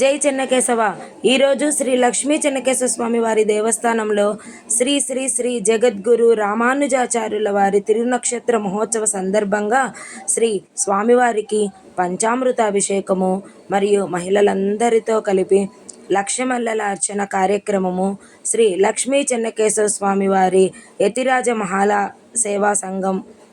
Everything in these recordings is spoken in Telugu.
జై చెన్నకేశవ. ఈరోజు శ్రీ లక్ష్మీ చెన్నకేశవ స్వామి వారి దేవస్థానంలో శ్రీ శ్రీ శ్రీ జగద్గురు రామానుజాచార్యుల వారి తిరునక్షత్ర మహోత్సవ సందర్భంగా శ్రీ స్వామివారికి పంచామృతాభిషేకము మరియు మహిళలందరితో కలిపి లక్షమల్లల అర్చన కార్యక్రమము శ్రీ లక్ష్మీ చెన్నకేశవ స్వామి వారి యతిరాజ మహాల సేవా సంఘం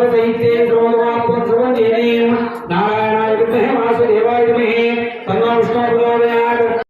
सर्वचैत्येन सर्वभगवान् सर्वं देनीं नारायणाय विद्महे वासुदेवाय विद्महे तन्नो विष्णुः